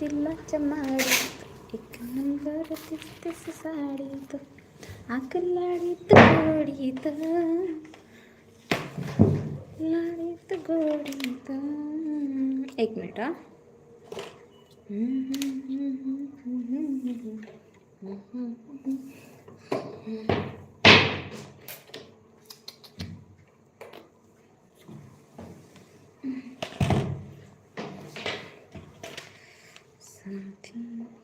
तिला तिला माडीत एक नंबर तीस साडीत आक लाडीत गोडीत लाडीत गोडीत एक मिनिट हा Mm-hmm. Hmm.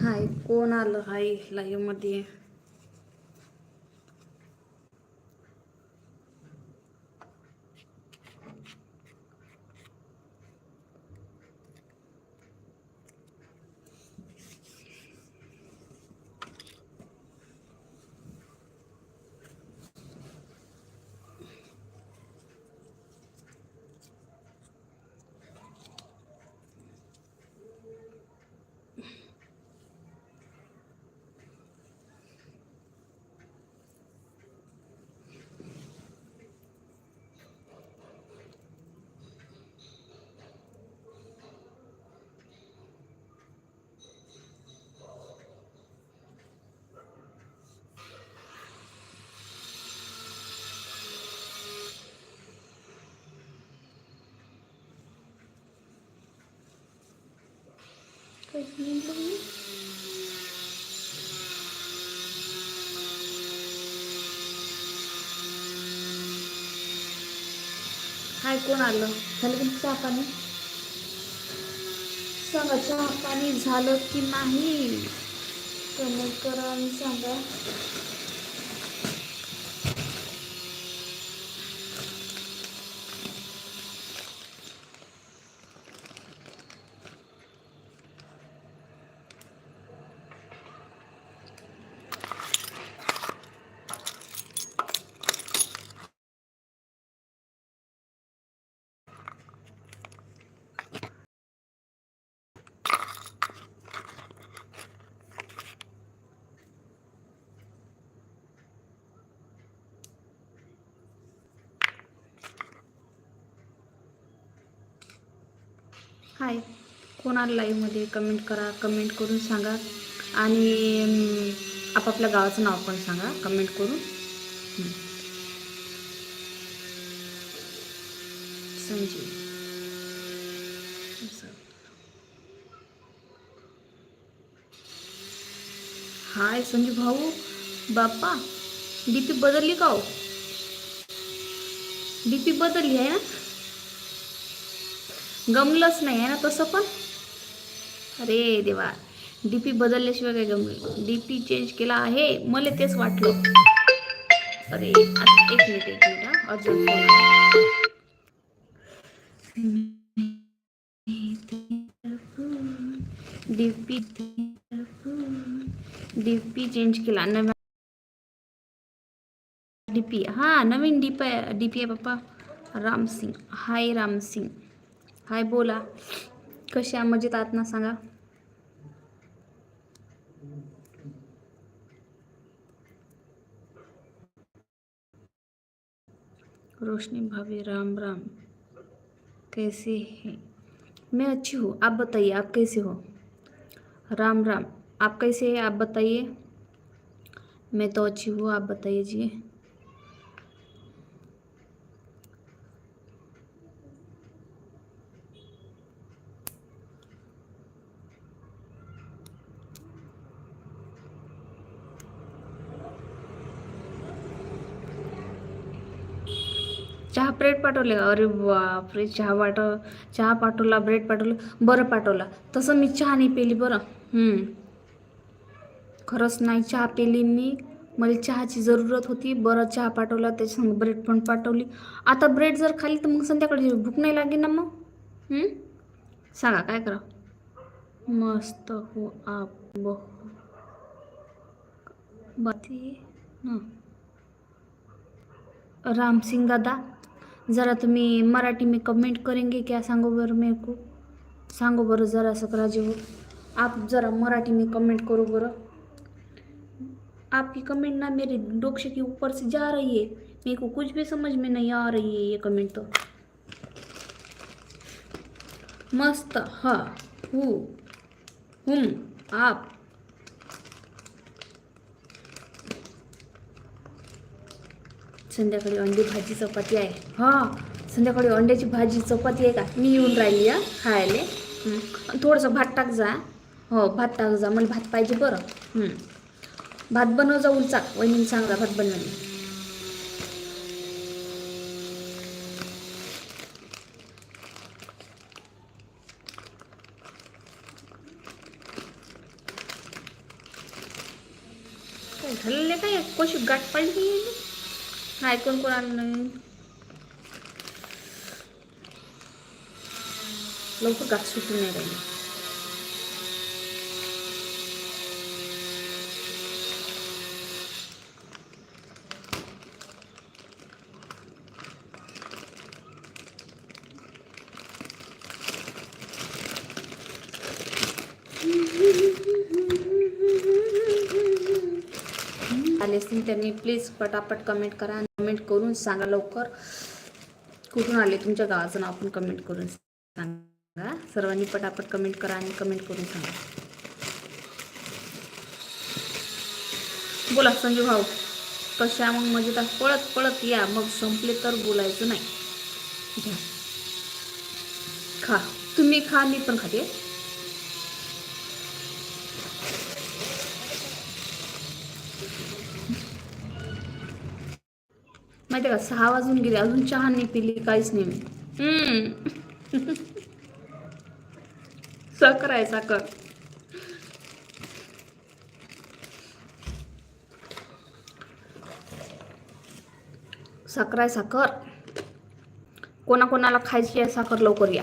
हाय कोण आलं हाय लाईव्हमध्ये हाय कोण आलं? झालं तुमचं चहा पाणी सांगा चहा पाणी झालं की नाही? कमेंट करा आणि सांगा हाय कोण लाईव्हमध्ये कमेंट करा कमेंट करून सांगा. आणि आपापल्या गावाचं नाव पण सांगा कमेंट करून. संजीव हाय संजू भाऊ. बाप्पा डीपी बदलली का हो? डीपी बदलली आहे ना? गमलंच नाही आहे ना तसं पण? अरे देवा. डी पी बदलल्याशिवाय काय ग डी पी चेंज केला आहे. मला तेच वाटलं. अरे एक मिनिट एक मिनिट अजून D P DP DP change केला. नव्या डीपी हा नवीन डीपी डीपी आहे पप्पा. रामसिंग हाय रामसिंग हाय बोला. कशी? आहे मजेत आहात ना? सांगा. रोशनी भाभी, राम राम। कैसे हैं? मैं अच्छी हूँ, आप बताइए, आप कैसे हो? राम राम, आप कैसे हैं? आप बताइए। मैं तो अच्छी हूँ, आप बताइए जी। ब्रेड पाठवले. अरे बापरे चहा पाठव चहा पाठवला ब्रेड पाठवला. बरं पाठवला. तसं मी चहा नाही पेली बरं. खरंच नाही चहा पेली मी. मला चहाची जरूरत होती. बरं चहा पाठवला त्याच्यासंग ब्रेड पण पाठवली. आता ब्रेड जर खाली तर मग संध्याकाळी भूक नाही लागेल ना मग? सांगा काय करा? मस्त हो आप बहु. बाती हां. दादा. ज़रा तुम्हें मराठी में कमेंट करेंगे क्या सांगो बर मेरे को? सांगो बरं जरा सा राजे हो। आप ज़रा मराठी में कमेंट करो बरं। आपकी कमेंट ना मेरे डोक्शे के ऊपर से जा रही है। मेरे को कुछ भी समझ में नहीं आ रही है ये कमेंट तो। मस्त, हा, हू। हुम आप। संध्याकाळी अंडी भाजी चपाती आहे. हां संध्याकाळी अंड्याची भाजी चपाती आहे का? मी येऊन राहिली या खायला. थोडंसं भात टाक जा. हो भात टाक जा. मला भात पाहिजे बरं. भात बनव जा चाक. वहिनी सांगा भात बनवायला. काय झालेलं काय? कशी गाठ पाहिजे ऐकून कोणाला नाही लवकर गाठ सुटून नाही राहिली आले असतील त्यांनी प्लीज पटापट कमेंट करा आणि कमेंट करून सांगा लवकर. कुठून आले तुमच्या गावाचं नाव पण कमेंट करून सांगा. सर्वांनी पटापट कमेंट करा आणि कमेंट करून सांगा. बोला संजू भाऊ कशा मग मजेत आहे? पळत पळत या मग संपले तर बोलायचं नाही. घ्या खा. तुम्ही खा मी पण खाते. माहिती का सहा वाजून गेले. अजून चहा नाही पिली काहीच नाही. साखर आहे साखर. साखर आहे साखर. कोणाकोणाला खायची आहे साखर लवकर या.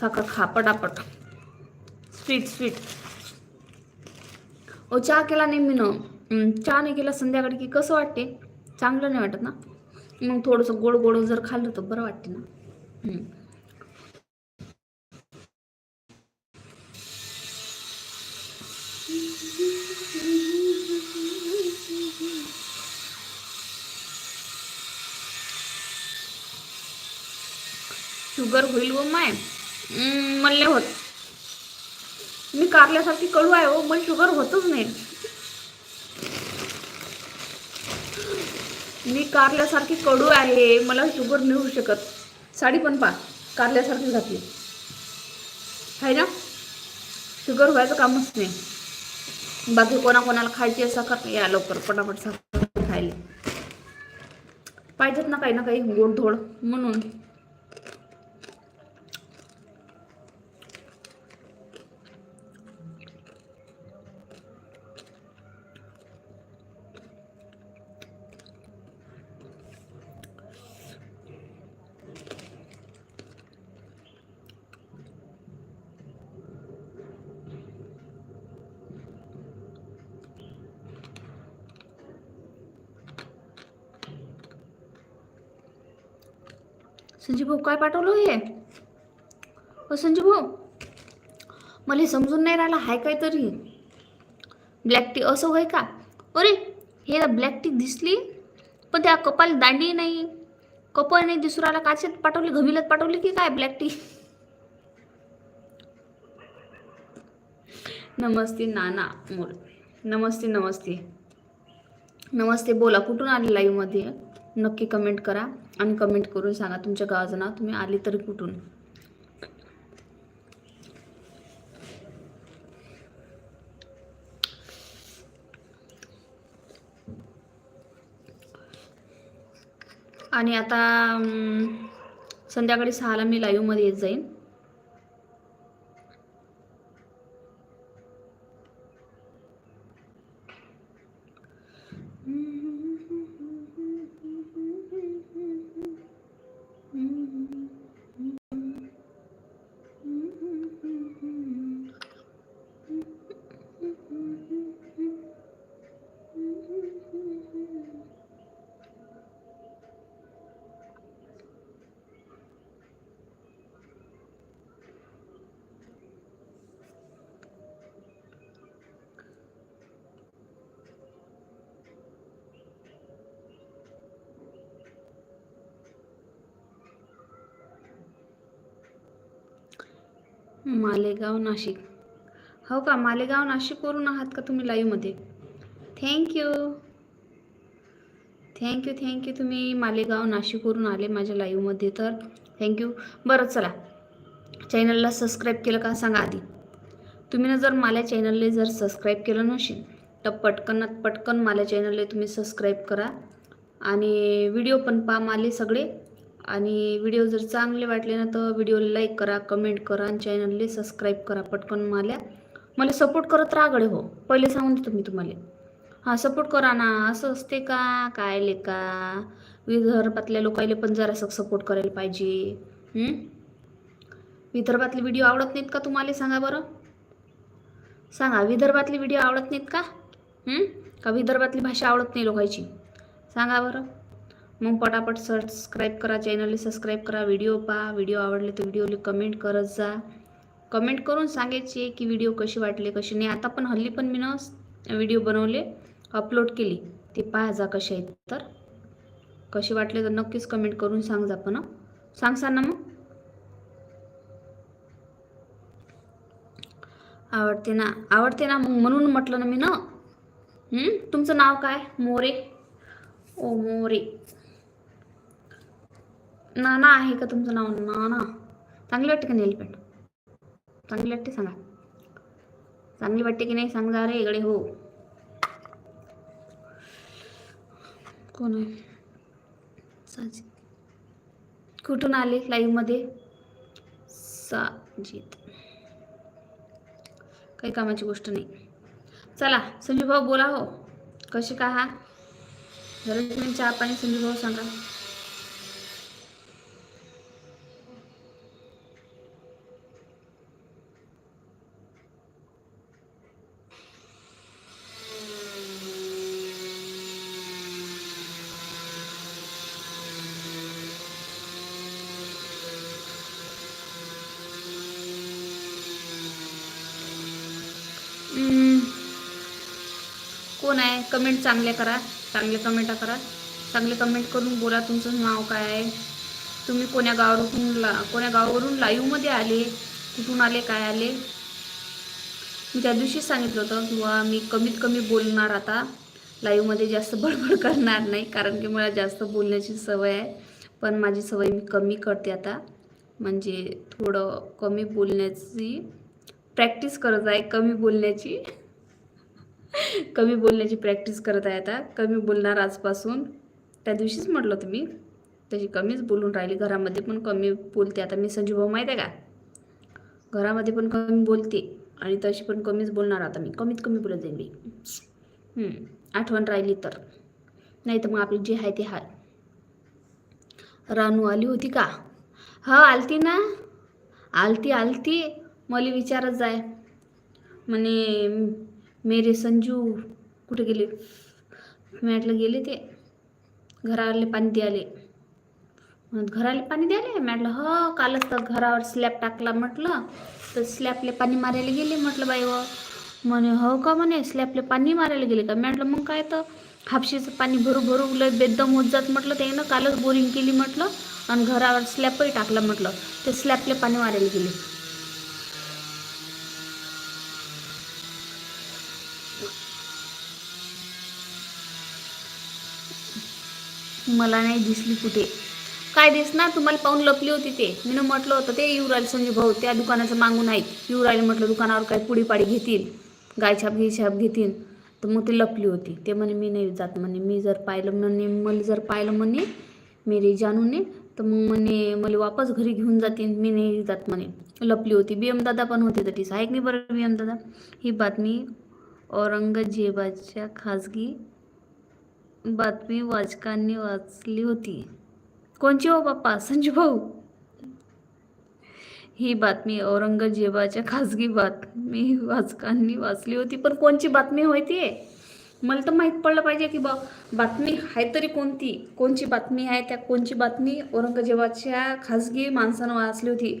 साखर खा पटापट. स्वीट स्वीट ओ चहा केला नाही मी न चहा नाही केला संध्याकाळी की कसं वाटते? चांगलं नाही वाटत ना. मग थोडंसं गोड गोड जर खाल्लं तर बरं वाटते ना. शुगर होईल व माय. म्हणले होत. मी कारल्यासारखी कडू आहे हो मला शुगर होतच नाही. मी कारल्यासारखी कडू आहे मला शुगर नाही होऊ शकत. साडी पण पा कारल्यासारखी घातली. आहे ना? शुगर व्हायचं कामच नाही. बाकी कोणाकोणाला खायची आहे साखर या लवकर पटापट साखर खायला. पाहिजेत ना काही ना काही गोडधोड म्हणून. संजीव भाऊ काय पाठवलं हे? हो संजीव भाऊ मला समजून नाही राहिलं हाय काय तरी? ब्लॅक टी असं होय का? अरे हे ब्लॅक टी दिसली पण त्या कपाल दांडी नाही. कपाळ नाही दिसू राहिला काचेत पाठवली घमिलत पाठवली की काय ब्लॅक टी नमस्ते नाना मोल नमस्ते नमस्ते. नमस्ते बोला कुठून आले लाईव्हमध्ये नक्की कमेंट करा. आणि कमेंट करून सांगा तुमच्या गावाचं नाव. तुम्ही आले तरी कुठून? आणि आता संध्याकाळी सहाला मी लाईव्हमध्ये येत जाईन. मालेगाव नाशिक. हो का? मालेगाव नाशिकवरून आहात का तुम्ही लाईव्हमध्ये थँक्यू थँक्यू थँक्यू तुम्ही मालेगाव नाशिकवरून आले माझ्या लाईव्हमध्ये तर. थँक्यू बरं चला. चॅनलला सबस्क्राईब केलं का सांगा आधी. तुम्ही ना जर माझ्या चॅनलला जर सबस्क्राईब केलं नसेल तर पटकनात पटकन माझ्या चॅनलला तुम्ही सबस्क्राईब करा. आणि व्हिडिओ पण पहा माले सगळे. आणि व्हिडिओ जर चांगले वाटले ना तर व्हिडिओला लाईक करा कमेंट करा आणि चॅनलला सबस्क्राईब करा. पटकन माल्या मला सपोर्ट करत रागडे हो. पहिले सांगून देतो मी तुम्हाला. हां सपोर्ट करा ना. असं असते का? काय ले का? विदर्भातल्या लोकायले पण जरासं सपोर्ट करायला पाहिजे. विदर्भातले व्हिडिओ आवडत नाहीत का तुम्हाला? सांगा बरं. सांगा विदर्भातले व्हिडिओ आवडत नाहीत का? का विदर्भातली भाषा आवडत नाही लोकांची? सांगा बरं. मग पटापट सबस्क्राईब करा चॅनलला सबस्क्राईब करा व्हिडिओ पहा. व्हिडिओ आवडले तर व्हिडिओला कमेंट करत जा. कमेंट करून सांगायची की व्हिडिओ कशी वाटले कशी नाही. आता पण हल्ली पण मी ना व्हिडिओ बनवले अपलोड केली. ते पाहा जा कसे आहेत. तर कसे वाटले तर नक्कीच कमेंट करून सांग जा पण सांगसा ना मग. आवडते ना आवडते ना मग म्हणून म्हटलं ना मी ना. तुमचं नाव काय? मोरे? ओ मोरे. नाना आहे का तुमचं नाव? नाना. चांगली वाटते का नेल पेंट? चांगली वाटते सांगा. चांगली वाटते की नाही सांगा रे इकडे हो. कोण आहे? कुठून आले लाईव्हमध्ये साजिद. काही कामाची गोष्ट नाही. चला संजू भाऊ बोला हो. कसे का हा जरा तुम्ही चहा पाणी संजू भाऊ सांगा. कोण आहे? कमेंट चांगले करा. चांगले कमेंट करा. चांगले कमेंट करून बोला तुमचं नाव काय आहे. तुम्ही कोण्या गावावरून ला कोण्या गावावरून लाईव्हमध्ये आले? कुठून आले? काय आले? मी त्या दिवशीच सांगितलं होतं किंवा मी कमीत कमी बोलणार आता. लाईव्हमध्ये जास्त बडबड करणार नाही कारण की मला जास्त बोलण्याची सवय आहे. पण माझी सवय मी कमी करते आता. म्हणजे थोडं कमी बोलण्याची प्रॅक्टिस करत आहे कमी बोलण्याची. कमी बोलण्याची प्रॅक्टिस करत आहे आता. कमी बोलणार आजपासून. त्या दिवशीच म्हटलं तुम्ही त्याची तशी कमीच बोलून राहिली. घरामध्ये पण कमी बोलते. आता मी संजू भाऊ माहीत आहे का? घरामध्ये पण कमी बोलते. आणि तशी पण कमीच बोलणार आता मी. कमीत कमी बोलत जाईल मी. आठवण राहिली तर. नाही तर मग आपली जे आहे ते हाय रानू आली होती का? हा आलती ना? आलती आलती. मला विचारत जाय. म्हणे मेरे संजू कुठे गेले? मॅटला म्हटलं गेले ते. घरावरले पाणी द्याले. घराले पाणी द्याले? म्हटलं हो कालच तर घरावर स्लॅब टाकला म्हटलं. तर स्लॅबले पाणी मारायला गेले. म्हटलं बाई व. म्हणे हो का? म्हणे स्लॅबले पाणी मारायला गेले का? म्हटलं मग काय तर? हापशीचं पाणी भरू भरू लय बेदम होत जात म्हटलं. त्यानं कालच बोरिंग केली म्हटलं. आणि घरावर स्लॅबही टाकला म्हटलं. ते स्लॅबले पाणी मारायला गेले. मला नाही दिसली कुठे. काय दिसणार? तुम्हाला पाहून लपली होती ते. मी म्हटलं होतं ते येऊ राहिले संजय भाऊ त्या दुकानाचं मागून आहेत. येऊ राहिले म्हटलं दुकानावर काय पुढीपाडी घेतील? गाय घेतील गायछाप छाप घेतील? तर मग ते लपली होती. ते म्हणे मी नाही जात म्हणे. मी जर पाहिलं म्हणे मला जर पाहिलं म्हणे मेरी जानूने तर मग म्हणे मला वापस घरी घेऊन जातील. मी नाही जात म्हणे. लपली होती. बी एम दादा पण होते तटीस आहे की नाही बरं बी एम दादा. ही बातमी औरंगजेबाच्या खाजगी बातमी वाचकांनी वाचली होती. कोणची हो बाप्पा? संजू भाऊ. ही बातमी औरंगजेबाच्या खाजगी बातमी वाचकांनी वाचली होती. पण कोणची बातमी होती मला तर माहीत पडलं पाहिजे की बा बातमी आहे तरी कोणती? कोणची बातमी आहे त्या कोणची बातमी औरंगजेबाच्या खाजगी माणसानं वाचली होती?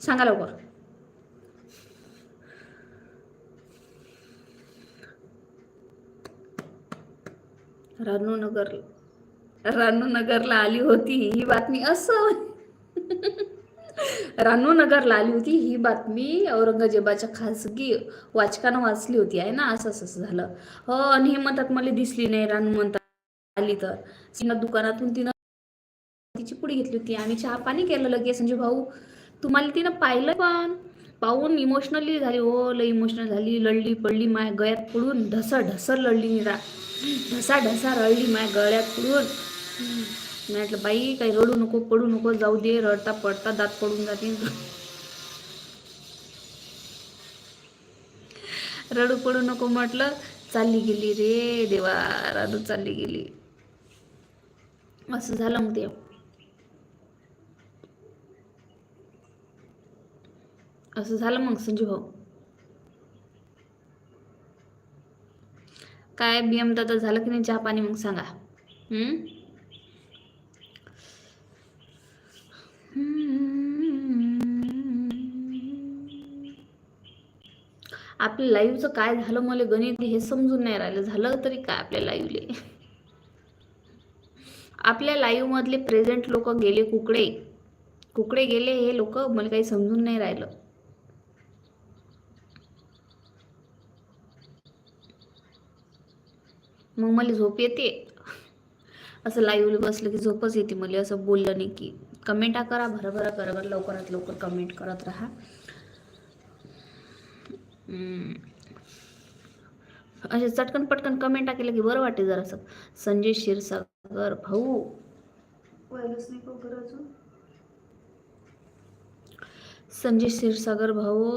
सांगा लवकर. रानूनगर रानूनगरला आली होती ही बातमी असं. रानूनगरला आली होती ही बातमी औरंगजेबाच्या खासगी वाचकानं वाचली होती आहे ना? असं असं झालं. हो आणि हे म्हणतात मला दिसली नाही रानू म्हणतात. आली तर. तिनं दुकानातून तिनं तिची पुडी घेतली होती. आणि चहा पाणी केलं लगेच. म्हणजे भाऊ तुम्हाला तिनं पाहिलं पण? पाहून इमोशनली झाली. ओ लय इमोशनल झाली. लढली पडली माय गळ्यात पडून. ढसर ढसर लढली निरा. ढसा ढसा रडली माय गळ्यात पडून मी म्हटलं बाई काही रडू नको पडू नको जाऊ दे रडता पडता दात पडून जाते रडू पडू नको म्हटलं. चालली गेली रे देवा राधू चालली गेली. असं झालं मग ते. असं झालं मग संजू भाऊ. काय बीएम दादा झालं की नाही चहा पाणी मग सांगा. हम्म? आपल्या लाईव्हचं काय झालं मला गणित हे समजून नाही राहिलं. झालं तरी काय आपल्या लाईव्हले आपल्या लाईव्ह मधले प्रेझेंट लोक गेले कुकडे. कुकडे गेले हे लोक मला काही समजून नाही राहिलं. मग मला झोप येते. असं लाईव्ह बसलं की झोपच येते मला. असं बोललं नाही की. कमेंटा करा भरभरा करा बरं लवकरात लवकर कमेंट करत राहा. असे चटकन पटकन कमेंटा केलं की बरं वाटे जरासं. संजय क्षीरसागर भाऊ. पाहिलंच नाही का बरं अजून? संजय क्षीरसागर भाऊ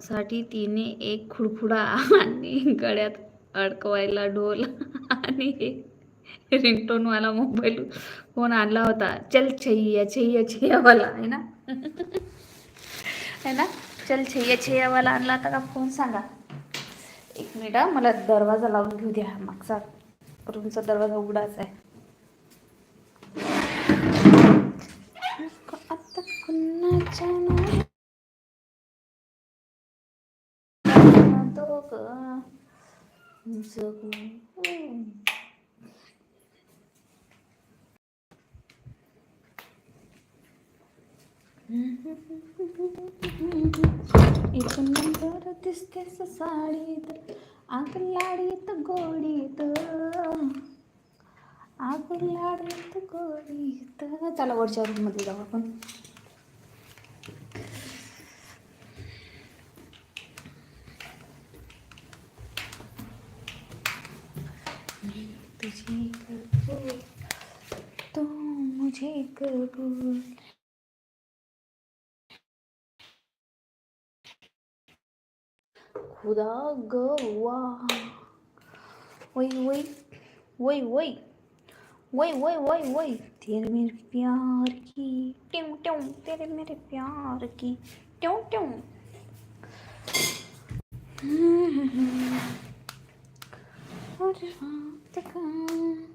साठी तिने एक खुडखुडा आणि गळ्यात अडकवायला ढोल आणि रिंगटोनवाला मोबाईल फोन आणला होता. चल छैया छैया छैयावाला आहे ना? है ना? चल छैया छैयावाला आणला होता का? फोन सांगा. एक मिनिट मला दरवाजा लावून घेऊ द्या. मागचा रूमचा दरवाजा उघडाच आहे. आता कुणाच्या नावानं दोघं जगू. एक नंबर दिसतेस साडीत आग लाडीत गोडीत. आग लाडीत गोडीत. चला वरच्या रूममध्ये जाऊ आपण. मुझे कबूल खुदा गवा वही वही वही वही वही वही वही वही तेरे मेरे प्यार की ट्यों ट्यों तेरे मेरे प्यार की ट्यों ट्यों और रात का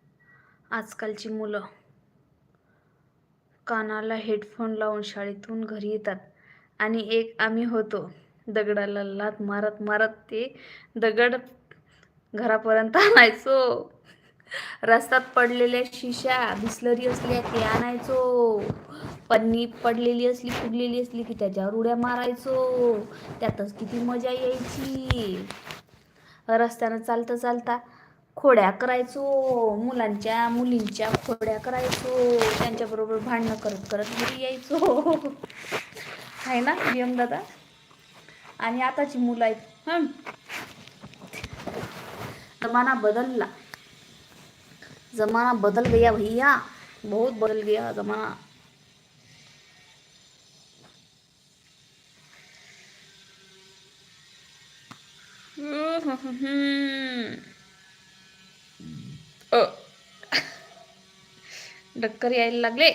आजकालची मुलं. कानाला हेडफोन लावून शाळेतून घरी येतात. आणि एक आम्ही होतो दगडाला लात मारत मारत ते दगड घरापर्यंत आणायचो. रस्त्यात पडलेल्या शिशा बिस्लरी असल्या ते आणायचो. पन्नी पडलेली असली फुगलेली असली की त्याच्यावर उड्या मारायचो. त्यातच किती मजा यायची. रस्त्यानं चालता चालता खोड्या करायचो मुलांच्या मुलींच्या खोड्या करायचो त्यांच्याबरोबर भांडणं करत करत घरी यायचो. आहे ना यम दादा? आणि आताची मुलं आहेत. हं. जमाना बदलला. जमाना बदल गया भैया. बहुत बदल गया जमाना. हम्म. अ. डक्कर यायला लागले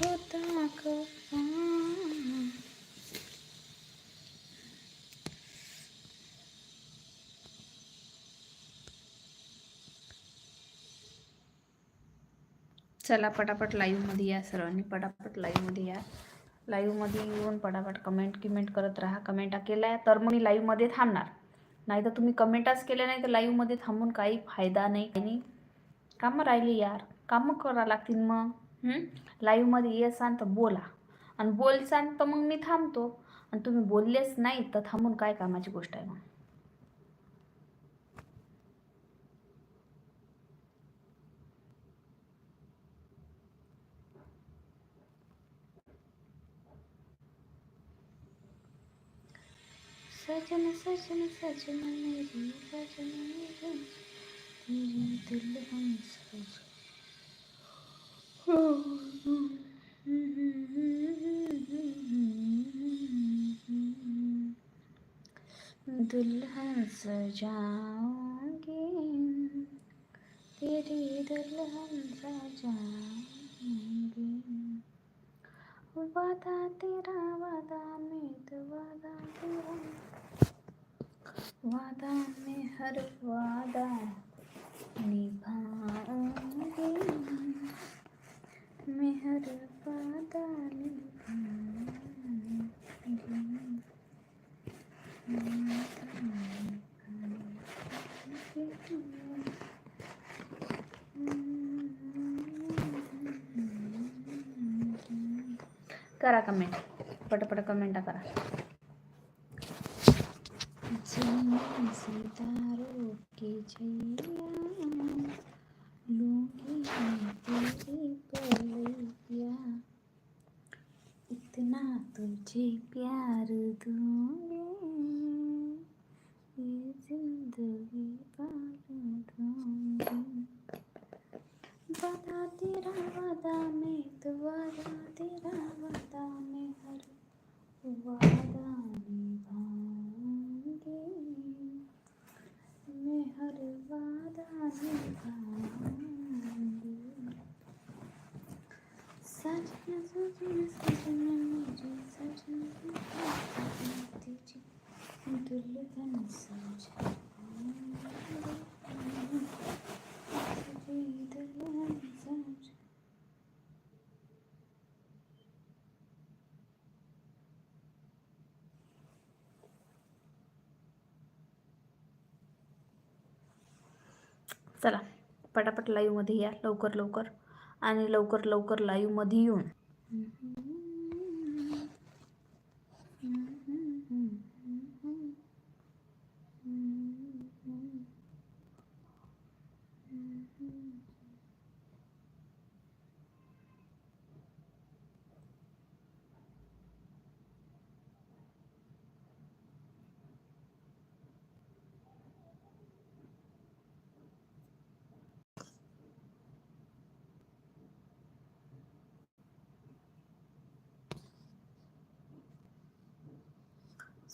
होता कसा चला पटापट लाईव्हमध्ये या सर्वांनी पटापट लाईव्हमध्ये या. लाईव्हमध्ये येऊन पटापट कमेंट किमेंट करत राहा. कमेंट केल्या तर मग मी लाईव्हमध्ये थांबणार. नाही तर तुम्ही कमेंटच केल्या नाही तर लाईव्हमध्ये थांबून काही फायदा नाही. आणि कामं राहिली यार. कामं करा लागतील मग. लाईव्हमध्ये येसान तर बोला. आणि बोलसान तर मग मी थांबतो. आणि तुम्ही बोललेच नाही तर थांबून काय कामाची गोष्ट आहे मग? सजन सजन सजन मेरी सजन मेरी तेरी दुल्हन सजन। दुल्हन सजाऊंगी तेरी दुल्हन सजाऊंगी वादा तेरा वादा मैं तो वादा तेरा। वादा में हर वादा निभाऊंगी। मैं हर वादा करा कमेंट पटपट कमेंटा करा जीने सितारों की छैया लूंगी मैं तेरी पलैया इतना तुझे प्यार दूंगी ये जिंदगी पार दूंगी वादा तेरा वादा में तो वादा तेरा वादा में हर वादा निभाऊंगी मैं हर वादा निभाऊंगी सजन सजन सजन मेरी सजन तुझे दुल्हन सजाऊंगी तुझे दुल्हन सजा चला पटापट लाईव्हमध्ये या लवकर लवकर. आणि लवकर लवकर लाईव्हमध्ये येऊन. Mm-hmm.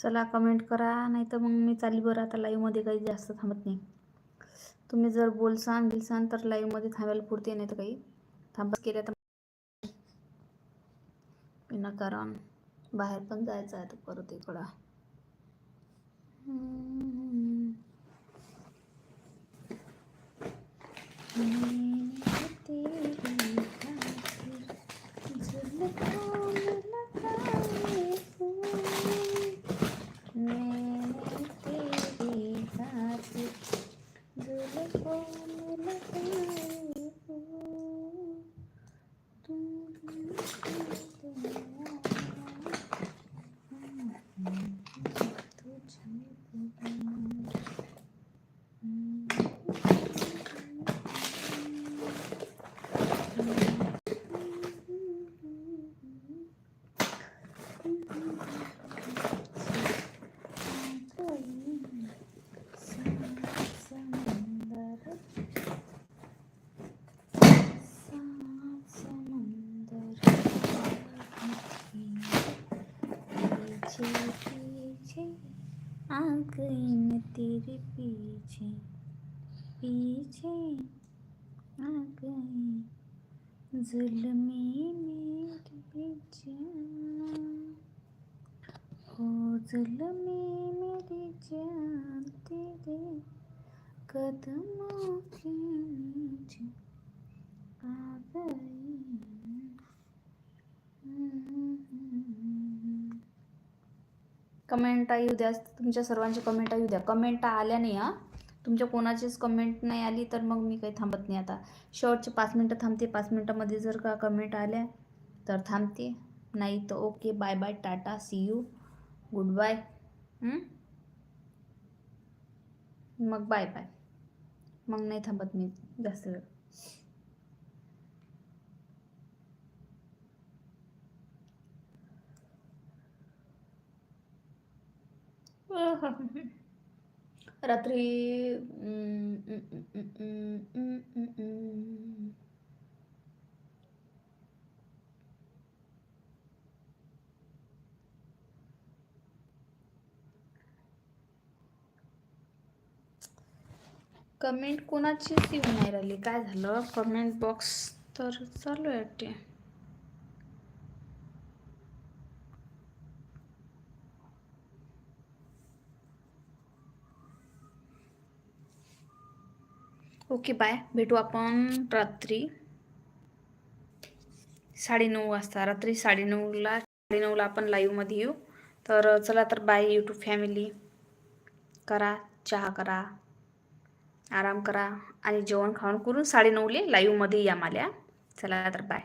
चला कमेंट करा नाही तर मग मी चालली बरं आता लाईव्हमध्ये काही जास्त थांबत नाही. तुम्ही जर बोलसान गिलसान तर लाईव्हमध्ये थांबायला पुरते नाही तर काही थांबत केल्या तर विनाकारण बाहेर पण जायचं आहे तर परत इकडं. हम्म. Oh, my goodness. तेरे पीछे पीछे आ गई जुलमी मेरी जान हो जुलमी मेरी जान तेरे कदमों के नीचे आ गई कमेंट येऊ द्या तुमच्या सर्वांची कमेंट येऊ द्या. कमेंट आल्या नाही हा. तुमच्या कोणाचीच कमेंट नाही आली तर मग मी काही थांबत नाही आता. शेवटचे पाच मिनटं थांबते. पाच मिनटामध्ये जर का कमेंट आल्या तर थांबते. नाही तर okay bye bye tata see you goodbye. मग बाय बाय. मग नाही थांबत मी जास्त वेळ. रात्री हम्म, हम्म, हम्म, हम्म, हम्म, हम्म, हम्म. कमेंट कोणाचीच येऊन नाही राहिली. काय झालं? कमेंट बॉक्स तर चालू आहे ओके बाय. भेटू आपण रात्री साडेनऊ वाजता. रात्री साडेनऊला साडेनऊला आपण लाईव्हमध्ये येऊ. तर चला तर बाय यूट्यूब फॅमिली करा चहा करा आराम करा आणि जेवण खावण करून साडेनऊले लाईव्हमध्ये या माल्या. चला तर बाय.